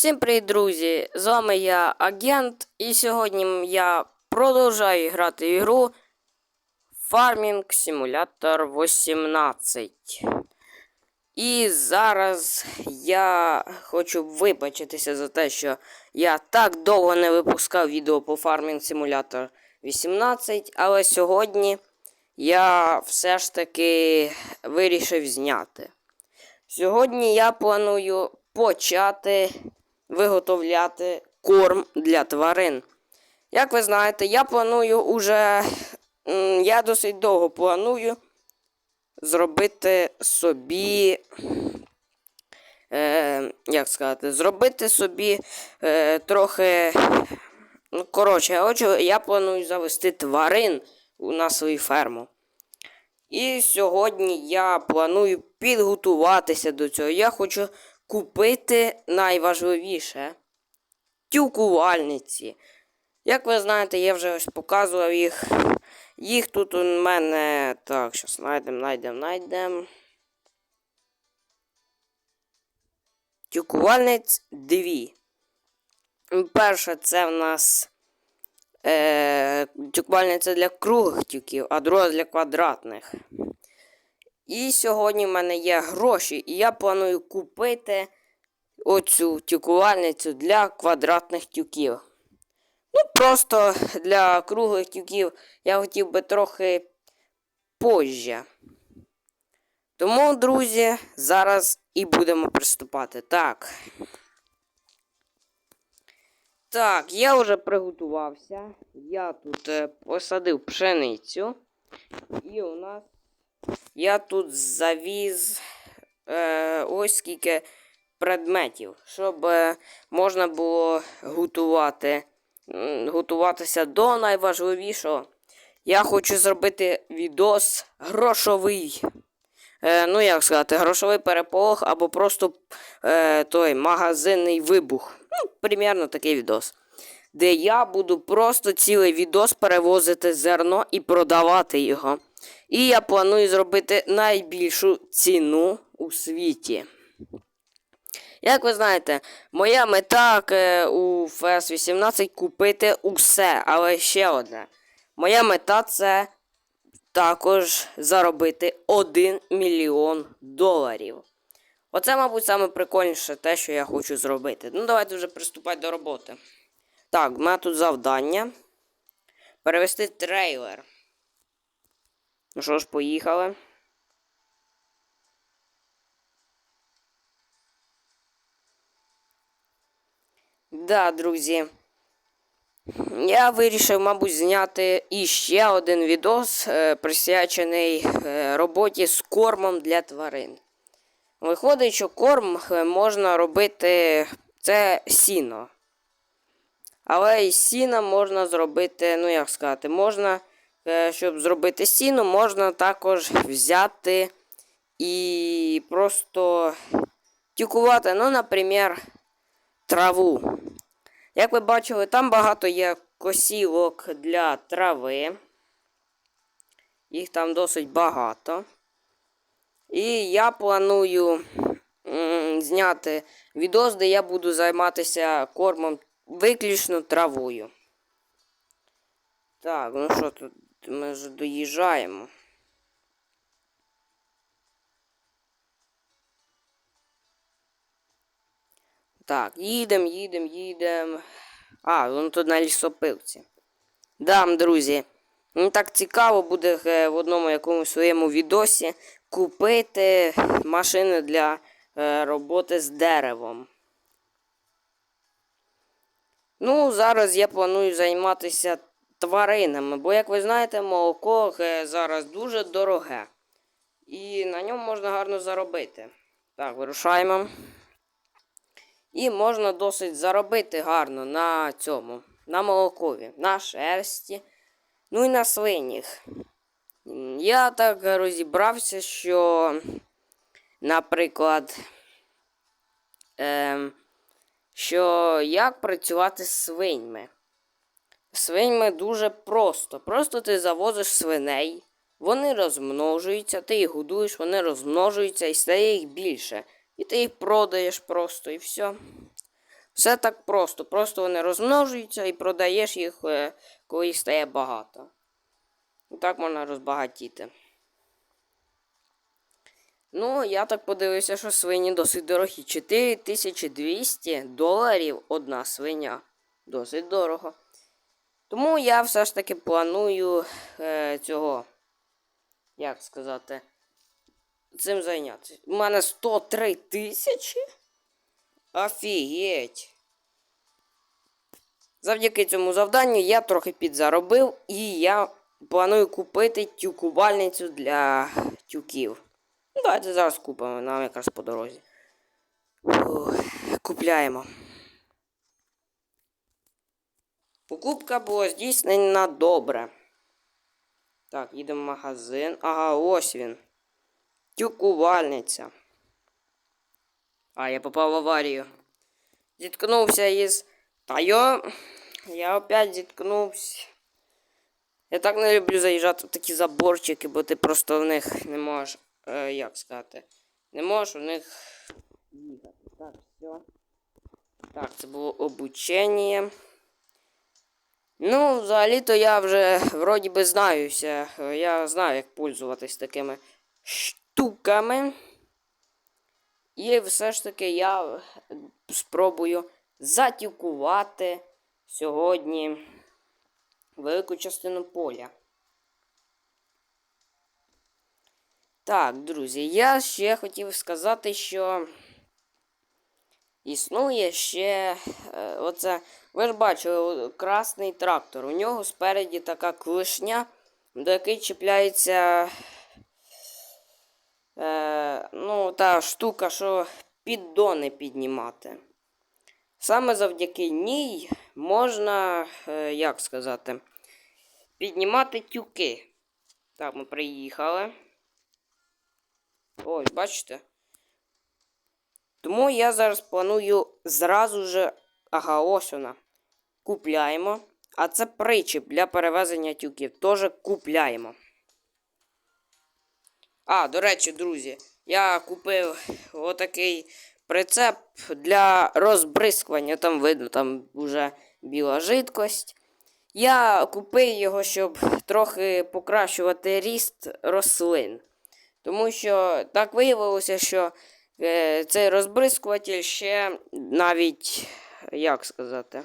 Всім привіт, друзі! З вами я Агент, і сьогодні я продовжую грати ігру Farming Simulator 18. І зараз я хочу вибачитися за те, що я так довго не випускав відео по Farming Simulator 18, але сьогодні я все ж таки вирішив зняти. Сьогодні я планую почати виготовляти корм для тварин. Як ви знаєте, я планую уже. Я досить довго планую зробити собі. Е, як сказати, зробити собі е, трохи. Ну, коротше, хочу, я планую завести тварин на свою ферму. І сьогодні я планую підготуватися до цього. Я хочу купити найважливіше тюкувальниці. Як ви знаєте, я вже ось показував їх. Їх тут у мене. Так, зараз знайдемо, знайдемо, знайдемо. Тюкувальниць дві. Перша це в нас е, тюкувальниця для круглих тюків, а друга для квадратних. І сьогодні в мене є гроші, і я планую купити оцю тюкувальницю для квадратних тюків. Ну, просто для круглих тюків я хотів би трохи позже. Тому, друзі, зараз і будемо приступати. Так. Так, я вже приготувався. Я тут е, посадив пшеницю. І у нас я тут завіз е, ось скільки предметів, щоб е, можна було готувати, готуватися до найважливішого. Я хочу зробити відос грошовий. Е, ну, як сказати, грошовий переполох або просто е, той магазинний вибух. Ну, примерно такий відос. Де я буду просто цілий відос перевозити зерно і продавати його. І я планую зробити найбільшу ціну у світі. Як ви знаєте, моя мета е, у FS 18 купити усе, але ще одне. Моя мета це також заробити 1 мільйон доларів. Оце, мабуть, саме прикольніше те, що я хочу зробити. Ну, давайте вже приступати до роботи. Так, в мене тут завдання. Перевести трейлер. Ну що ж, поїхали. Да, друзі. Я вирішив, мабуть, зняти іще один відос, е, присвячений е, роботі з кормом для тварин. Виходить, що корм е, можна робити це сіно. Але із сіна можна зробити, ну як сказати, можна, щоб зробити сіно, можна також взяти і просто тюкувати, ну, наприклад, траву. Як ви бачили, там багато є косілок для трави. Їх там досить багато. І я планую зняти відос, де я буду займатися кормом виключно травою. Так, ну що тут ми вже доїжджаємо. Так, їдем, їдем, їдем. А, воно тут на лісопилці. Да, друзі. Мені так цікаво буде е, в одному якомусь своєму відосі купити машини для е, роботи з деревом. Ну, зараз я планую займатися тваринами, бо, як ви знаєте, молоко е, зараз дуже дороге. І на ньому можна гарно заробити. Так, вирушаємо. І можна досить заробити гарно на цьому, на молокові, на шерсті, ну і на свинях. Я так розібрався, що, наприклад, ем, що як працювати з свиньми. Свиньми дуже просто. Просто ти завозиш свиней, вони розмножуються, ти їх годуєш, вони розмножуються і стає їх більше. І ти їх продаєш просто і все. Все так просто. Просто вони розмножуються і продаєш їх, е, коли їх стає багато. І так можна розбагатіти. Ну, я так подивився, що свині досить дорогі. 4200 доларів одна свиня. Досить дорого. Тому я все ж таки планую е, цього. Як сказати? Цим зайнятися. У мене 103 тисячі? Офігеть. Завдяки цьому завданню я трохи підзаробив і я планую купити тюкувальницю для тюків. Давайте зараз купимо, нам якраз по дорозі. Купляємо. Покупка була здійснена добре. Так, їдемо в магазин. Ага, ось він. Тюкувальниця. А, я попав в аварію. Зіткнувся із. Та йо. Я опять зіткнувся. Я так не люблю заїжджати в такі заборчики, бо ти просто в них не можеш. Е, як сказати? Не можеш в них їхати. Так, все. Так, це було обучення. Ну, взагалі-то я вже вроді би знаюся. Я знаю, як пользуватись такими штуками. І все ж таки я спробую затюкувати сьогодні велику частину поля. Так, друзі, я ще хотів сказати, що існує ще е, оце. Ви ж бачили красний трактор. У нього спереді така клишня, до якої чіпляється е, ну, та штука, що піддони піднімати. Саме завдяки ній можна, е, як сказати, піднімати тюки. Так, ми приїхали. Ось, бачите? Тому я зараз планую зразу же. Ага, ось вона. Купляємо. А це причіп для перевезення тюків. Теж купляємо. А, до речі, друзі, я купив отакий прицеп для розбризкування. Там видно, там вже біла жидкость. Я купив його, щоб трохи покращувати ріст рослин. Тому що так виявилося, що е, цей розбризкуватель ще навіть, як сказати,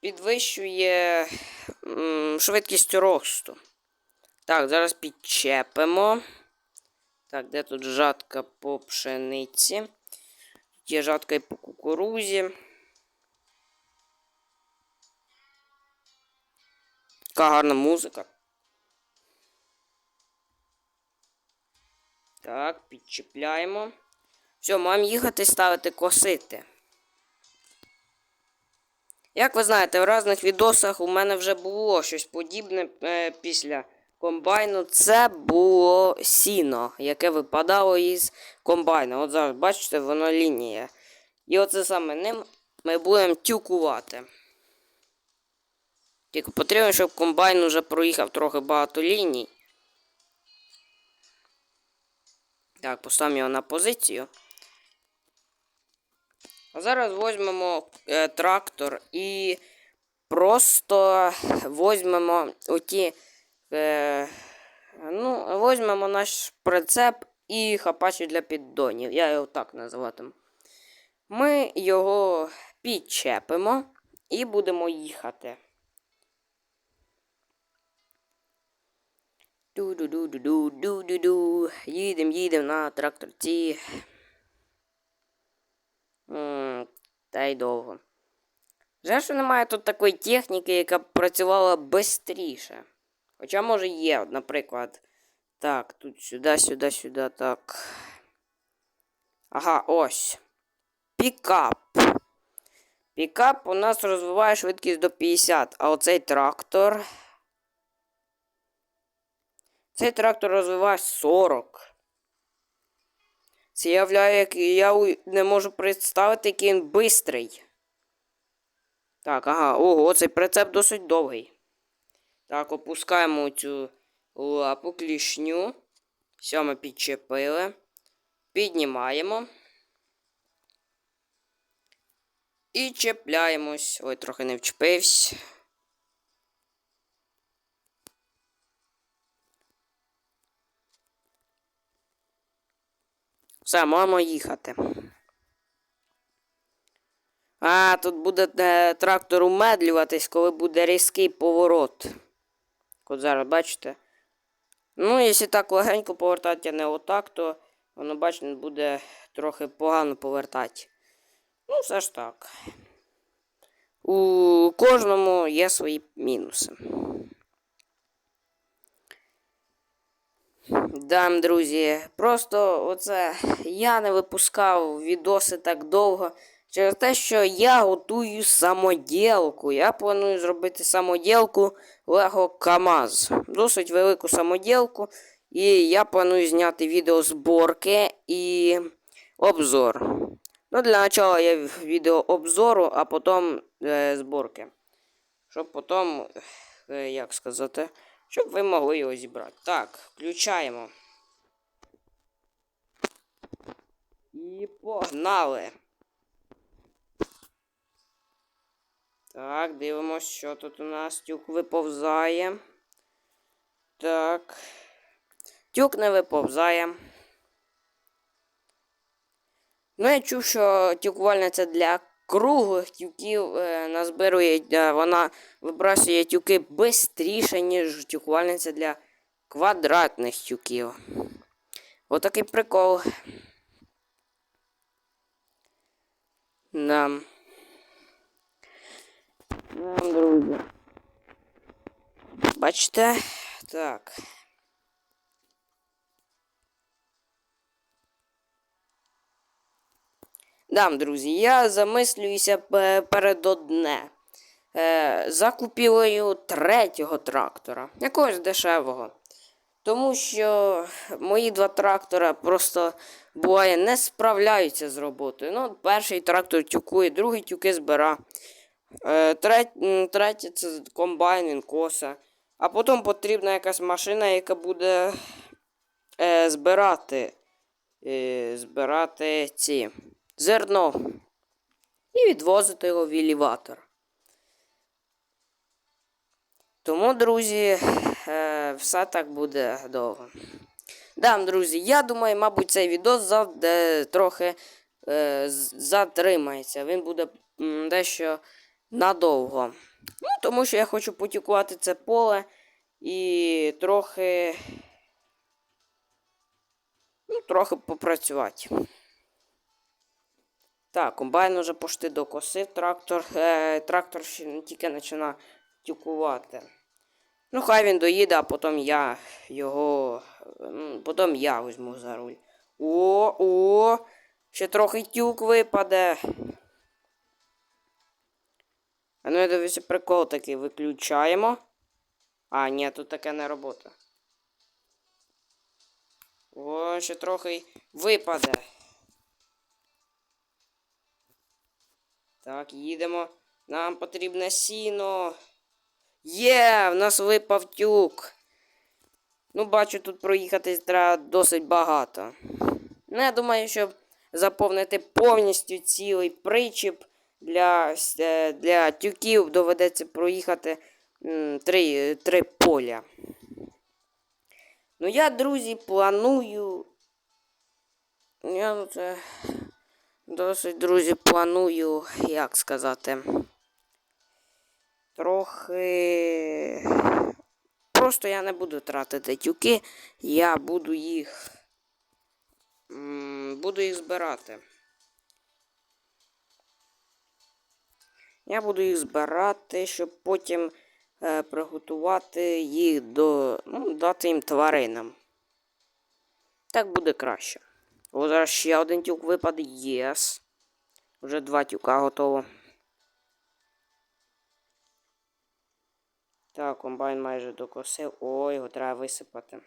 підвищує м, швидкість росту. Так, зараз підчепимо. Так, де тут жатка по пшениці? Тут є жатка і по кукурузі. Яка гарна музика. Так, підчіпляємо. Все, маємо їхати ставити косити. Як ви знаєте, в різних відосах у мене вже було щось подібне е, після комбайну. Це було сіно, яке випадало із комбайну. От зараз, бачите, воно лінія. І оце саме ним ми будемо тюкувати. Тільки потрібно, щоб комбайн уже проїхав трохи багато ліній. Так, поставимо його на позицію. Зараз візьмемо е, трактор і просто візьмемо оті. Е, ну, візьмемо наш прицеп і хапачі для піддонів. Я його так називатиму. Ми його підчепимо і будемо їхати. Ду-ду-ду-ду-ду-ду-ду. Їдем, їдем на тракторці. М, Та й довго. Жаль, що немає тут такої техніки, яка б працювала швидше. Хоча, може, є, наприклад. Так, тут сюди, сюди, сюди, так. Ага, ось. Пікап. Пікап у нас розвиває швидкість до 50, а оцей трактор. Цей трактор розвиває 40. Це являє, як я не можу представити, який він бистрий. Так, ага, ого, цей прицеп досить довгий. Так, опускаємо цю лапу клішню. Все, ми підчепили. Піднімаємо. І чіпляємось. Ой, трохи не вчепився. Все, можемо їхати. А, тут буде е, трактор умедлюватись, коли буде різкий поворот. От зараз, бачите? Ну, якщо так легенько повертати, а не отак, то воно, бачите, буде трохи погано повертати. Ну, все ж так. У кожному є свої мінуси. Да, друзі, просто оце я не випускав відоси так довго через те, що я готую самоділку. Я планую зробити самоділку Lego KAMAZ. Досить велику самоділку. І я планую зняти відео зборки і обзор. Ну, для начала я відео обзору, а потім е, зборки. Щоб потім, е, як сказати, щоб ви могли його зібрати. Так, включаємо. І погнали. Так, дивимось, що тут у нас. Тюк виповзає. Так. Тюк не виповзає. Ну, я чув, що тюкувальниця для круглих тюків е, назбирує, е, вона вибрасує тюки швидше, ніж тюкувальниця для квадратних тюків. Отакий прикол. Да. Да, друзі. Бачите? Так. Да, друзі, я замислююся перед одне. Е, за купівлею третього трактора, якогось дешевого. Тому що мої два трактора просто буває не справляються з роботою. Ну, перший трактор тюкує, другий тюки збира. Е, треть, м, третє це комбайн, він коса. А потім потрібна якась машина, яка буде е, збирати, е, збирати ці зерно і відвозити його в елеватор. Тому, друзі, е, все так буде довго. Да, друзі, я думаю, мабуть, цей відос трохи е, затримається. Він буде дещо надовго. Ну, тому що я хочу потікувати це поле і трохи. Ну, трохи попрацювати. Так, комбайн уже пошти докосив трактор. Е, трактор ще тільки починає тюкувати. Ну, хай він доїде, а потім я його. Потім я візьму за руль. О, о! Ще трохи тюк випаде. А ну я дивлюся, прикол такий виключаємо. А, ні, тут таке не робота. О, ще трохи випаде. Так, їдемо. Нам потрібне сіно. Є, в нас випав тюк. Ну, бачу, тут проїхати треба досить багато. Ну, я думаю, щоб заповнити повністю цілий причіп для, е, для тюків доведеться проїхати три, три поля. Ну, я, друзі, планую. Я це досить, друзі, планую, як сказати. Трохи. Просто я не буду тратити тюки, я буду їх. Буду їх збирати. Я буду їх збирати, щоб потім е, приготувати їх до. Ну, дати їм тваринам. Так буде краще. О, зараз ще один тюк випаде. Єс. Вже два тюка готово. Так, комбайн майже докосив. О, його треба висипати.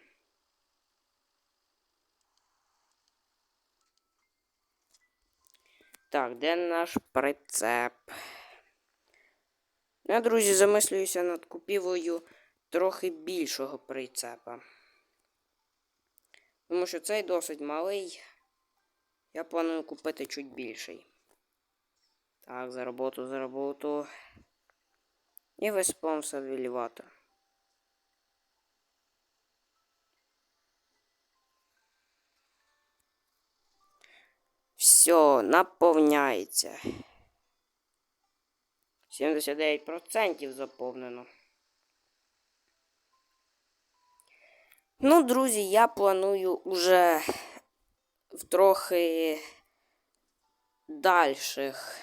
Так, де наш прицеп? Я, друзі, замислююся над купівлею трохи більшого прицепа. Тому що цей досить малий. Я планую купити чуть більший. Так, за роботу, за роботу. І виспався в елеватор. Все, наповняється. 79% заповнено. Ну, друзі, я планую уже в трохи дальших.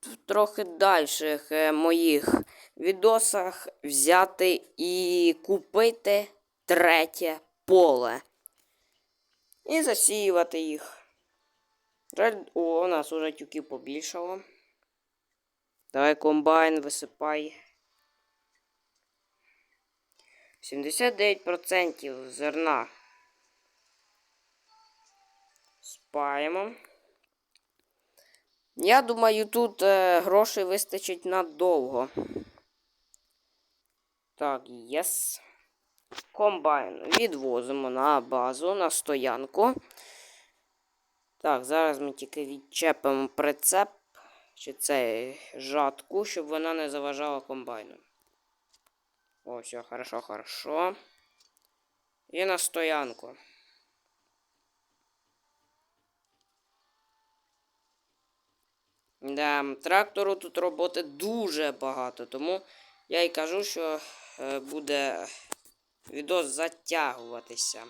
В трохи дальших е, моїх відосах взяти і купити третє поле. І засіювати їх. О, у нас уже тюків побільшало. Давай комбайн висипай. 79% зерна. Спаємо. Я думаю, тут е, грошей вистачить надовго. Так, єс. Комбайн відвозимо на базу, на стоянку. Так, зараз ми тільки відчепимо прицеп, чи це жатку, щоб вона не заважала комбайну. О, все, хорошо, хорошо. І на стоянку. Да, трактору тут роботи дуже багато, тому я й кажу, що е, буде відос затягуватися.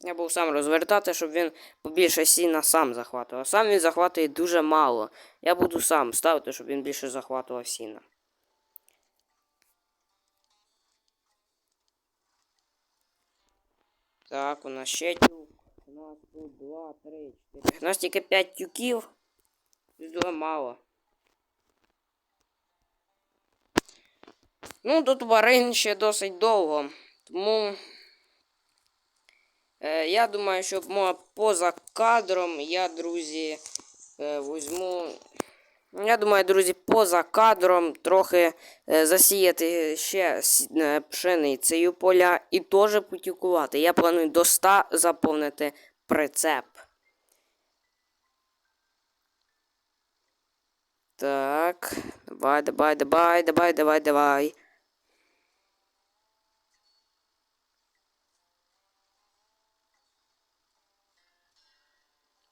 Я був сам розвертати, щоб він побільше сіна сам захватував. Сам він захватує дуже мало. Я буду сам ставити, щоб він більше захватував сіна. Так, у нас ще тюк. Нас тут 2, 3, 4. У нас тільки 5 тюків. Дуже мало. Ну, до тварин ще досить довго. Тому. Е, я думаю, що мо- поза кадром я, друзі, е, візьму. Я думаю, друзі, поза кадром трохи е, засіяти ще е, пшеницею поля і теж потюкувати. Я планую до 100 заповнити прицеп. Так. Давай, давай, давай, давай, давай, давай.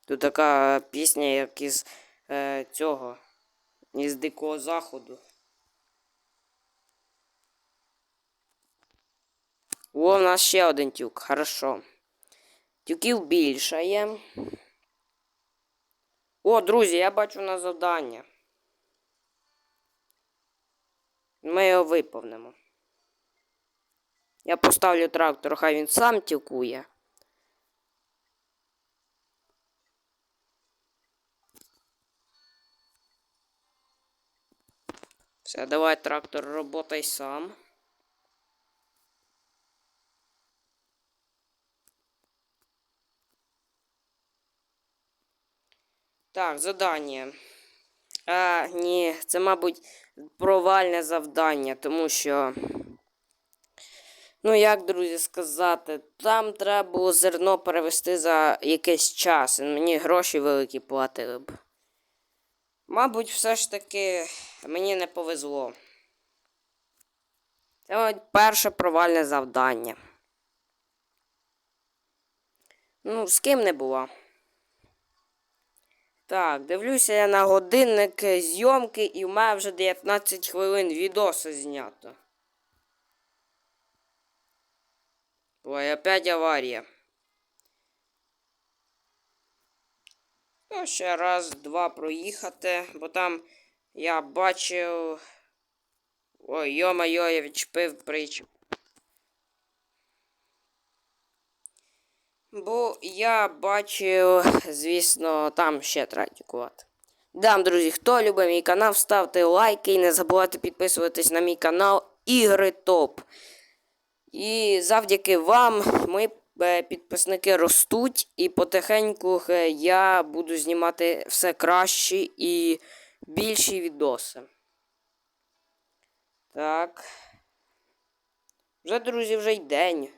Тут така пісня, як із е, цього, із Дикого Заходу. О, у нас ще один тюк, хорошо. Тюків більше є. О, друзі, я бачу на завдання. Ми його виповнимо. Я поставлю трактор, хай він сам тюкує. Все, давай, трактор, работай сам. Так, задання. А, ні, це, мабуть, провальне завдання, тому що. Ну, як, друзі, сказати, там треба було зерно перевести за якийсь час. і Мені гроші великі платили б. Мабуть, все ж таки мені не повезло. Це мабуть, перше провальне завдання. Ну, з ким не було. Так, дивлюся я на годинник зйомки і в мене вже 19 хвилин відоса знято. Ой, опять аварія. Ну, ще раз, два проїхати, бо там я бачив. Ой, йо-майо, я відчепив причіп. Бо я бачив, звісно, там ще треба тікувати. Дам, друзі, хто любить мій канал, ставте лайки і не забувайте підписуватись на мій канал Ігри Топ. І завдяки вам мої е, підписники ростуть, і потихеньку е, я буду знімати все кращі і більші відоси. Так. Вже, друзі, вже й день.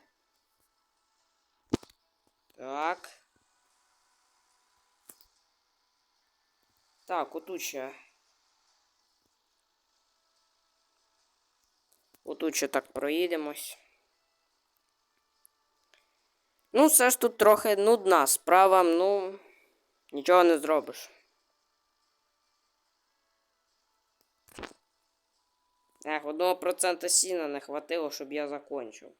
Так. Так, отут ще. Отут ще так проїдемось. Ну, все ж тут трохи нудна справа, ну, нічого не зробиш. Ех, одного процента сіна не хватило, щоб я закончив.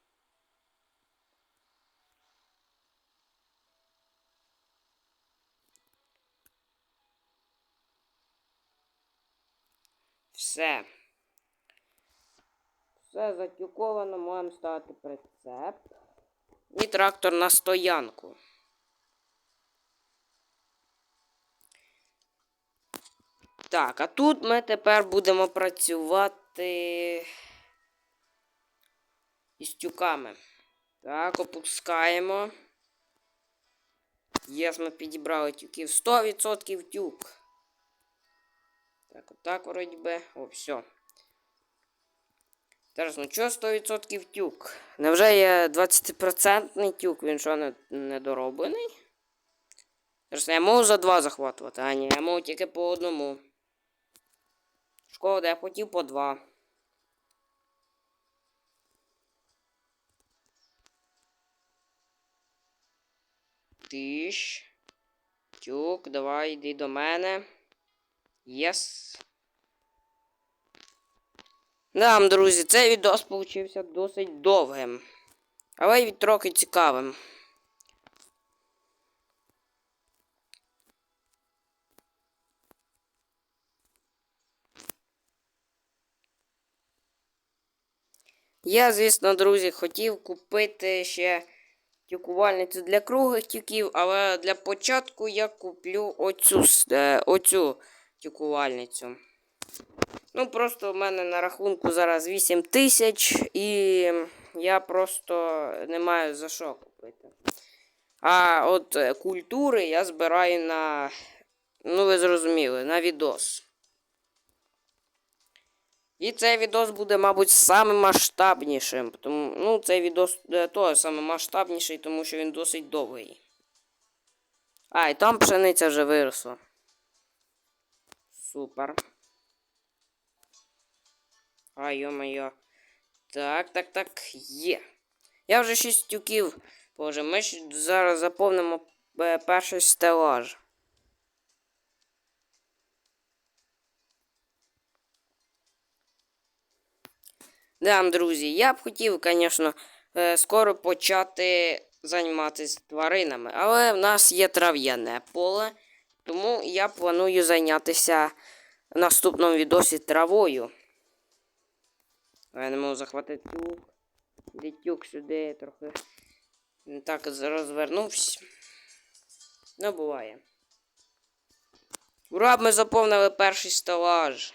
Все. Все затюковано, можемо ставити прицеп. І трактор на стоянку. Так, а тут ми тепер будемо працювати із тюками. Так, опускаємо. Єс, ми підібрали тюків. 100% тюк. Так, отак вроді би. О, все. Зараз, ну чого 100% тюк? Невже є 20% тюк, він що не, недороблений? Зараз я можу за два захватувати, а ні, я можу тільки по одному. Шкода, я хотів по два. Тиш. Тюк, давай, йди до мене. Єс. Да, друзі, цей відос получився досить довгим. Але й трохи цікавим. Я, звісно, друзі, хотів купити ще тюкувальницю для круглих тюків, але для початку я куплю оцю, е, оцю тюкувальницю. Ну, просто в мене на рахунку зараз 8 тисяч, і я просто не маю за що купити. А от е, культури я збираю на. Ну, ви зрозуміли, на відос. І цей відос буде, мабуть, самим масштабнішим. Тому, ну, цей відос е, теж саме масштабніший, тому що він досить довгий. А, і там пшениця вже виросла. Супер. А, йо-моє. Так, так, так, є. Я вже 6 тюків. Боже, ми зараз заповнимо е, перший стелаж. Да, друзі, я б хотів, звісно, е, скоро почати займатися тваринами, але в нас є трав'яне поле, тому я планую зайнятися в наступному відосі травою. Я не можу захватити тюк. Де тюк сюди трохи. Не так розвернувся. Ну, буває. Ура, ми заповнили перший стелаж.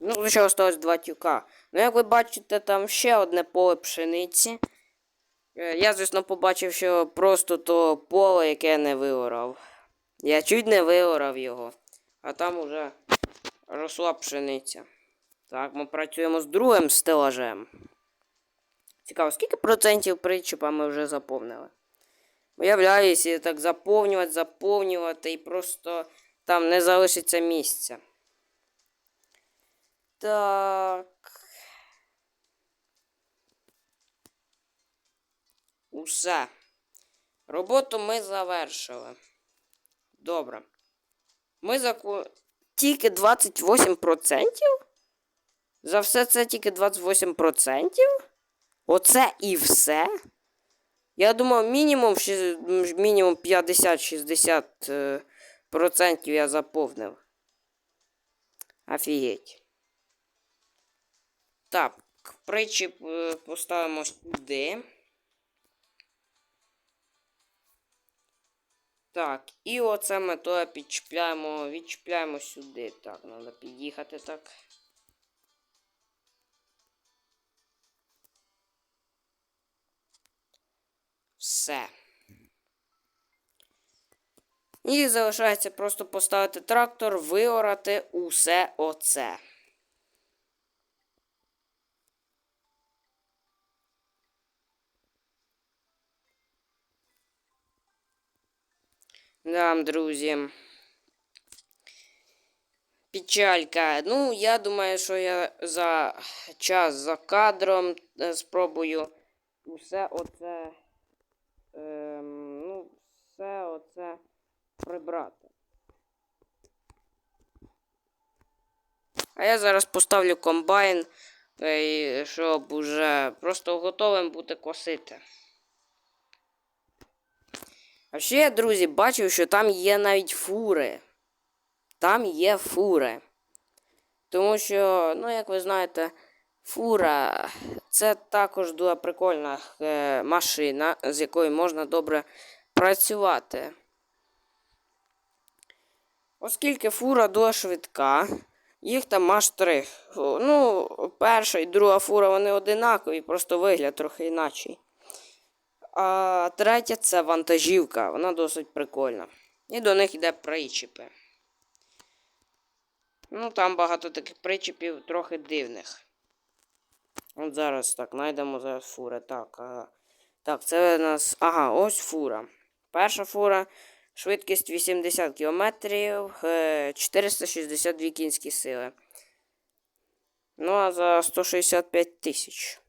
Ну, лише осталось два тюка. Ну, як ви бачите, там ще одне поле пшениці. Е, Я, звісно, побачив, що просто то поле, яке я не виорав. Я чуть не виорав його. А там уже росла пшениця. Так, ми працюємо з другим стелажем. Цікаво, скільки процентів причепа ми вже заповнили? Уявляюся, так заповнювати, заповнювати і просто там не залишиться місця. Так. Усе. Роботу ми завершили. Добре. Ми заку... Тільки 28%? За все це тільки 28%? Оце і все? Я думав, мінімум, мінімум 50-60% е, я заповнив. Офігеть. Так, причіп е, поставимо сюди. Так, і оце ми то підчіпляємо, відчіпляємо сюди. Так, треба під'їхати так. Все. І залишається просто поставити трактор, виорати усе оце. Да, друзі. Печалька. Ну, я думаю, що я за час за кадром е, спробую усе оце. Ем, ну, все оце прибрати. А я зараз поставлю комбайн, е, щоб уже просто готовим бути косити. А ще я, друзі, бачив, що там є навіть фури. Там є фури. Тому що, ну, як ви знаєте, фура це також дуже прикольна е, машина, з якою можна добре працювати. Оскільки фура дуже швидка, їх там аж три. Ну, перша і друга фура вони одинакові, просто вигляд трохи інакший. А третя це вантажівка, вона досить прикольна. І до них йде причіпи. Ну, там багато таких причіпів трохи дивних. От зараз так, знайдемо зараз фури. Так, ага. Так, це у нас. Ага, ось фура. Перша фура. Швидкість 80 км, е, 462 кінські сили. Ну, а за 165 тисяч.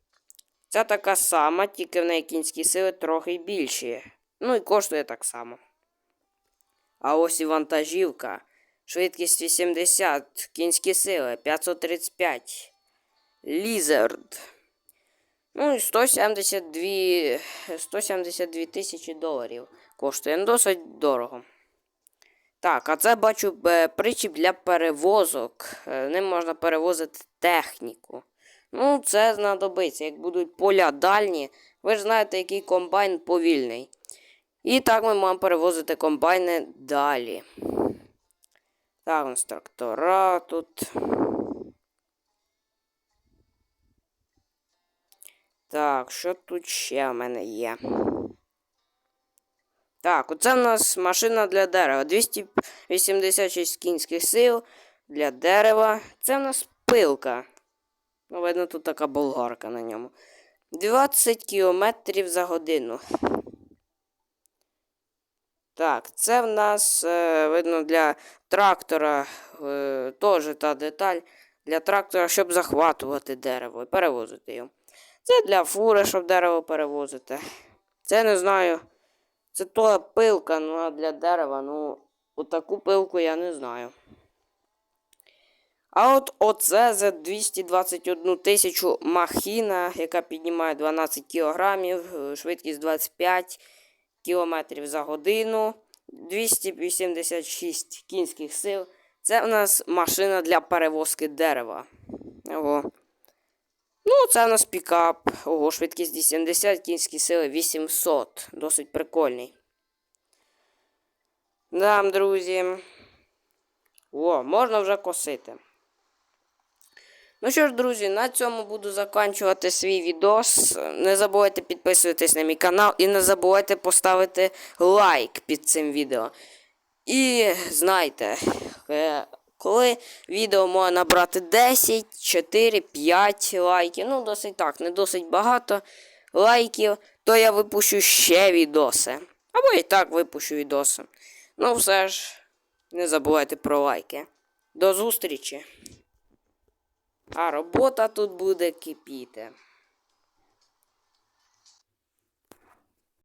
Ця така сама, тільки в неї кінські сили трохи більші. Ну і коштує так само. А ось і вантажівка. Швидкість 80, кінські сили 535. Лізард. Ну і 172, 172 тисячі доларів коштує. Досить дорого. Так, а це бачу е, причіп для перевозок. Е, Ним можна перевозити техніку. Ну, це знадобиться. Як будуть поля дальні, ви ж знаєте, який комбайн повільний. І так ми маємо перевозити комбайни далі. Так, трактора тут. Так, що тут ще в мене є? Так, оце в нас машина для дерева. 286 кінських сил для дерева. Це в нас пилка. Видно, тут така болгарка на ньому. 20 кілометрів за годину. Так, це в нас, е, видно, для трактора е, теж та деталь. Для трактора, щоб захватувати дерево і перевозити його. Це для фури, щоб дерево перевозити. Це не знаю. Це то пилка, ну а для дерева, ну, отаку пилку я не знаю. А от оце за 221 тисячу махіна, яка піднімає 12 кілограмів, е, швидкість 25 кілометрів за годину, 286 кінських сил. Це в нас машина для перевозки дерева. Ого. Ну, це у нас пікап. Ого, швидкість 80, кінські сили 800. Досить прикольний. Да, друзі. О, можна вже косити. Ну що ж, друзі, на цьому буду закінчувати свій відос. Не забувайте підписуватись на мій канал і не забувайте поставити лайк під цим відео. І знайте, е, коли відео може набрати 10, 4, 5 лайків, ну досить так, не досить багато лайків, то я випущу ще відоси. Або і так випущу відоси. Ну все ж, не забувайте про лайки. До зустрічі! А робота тут буде кипіти.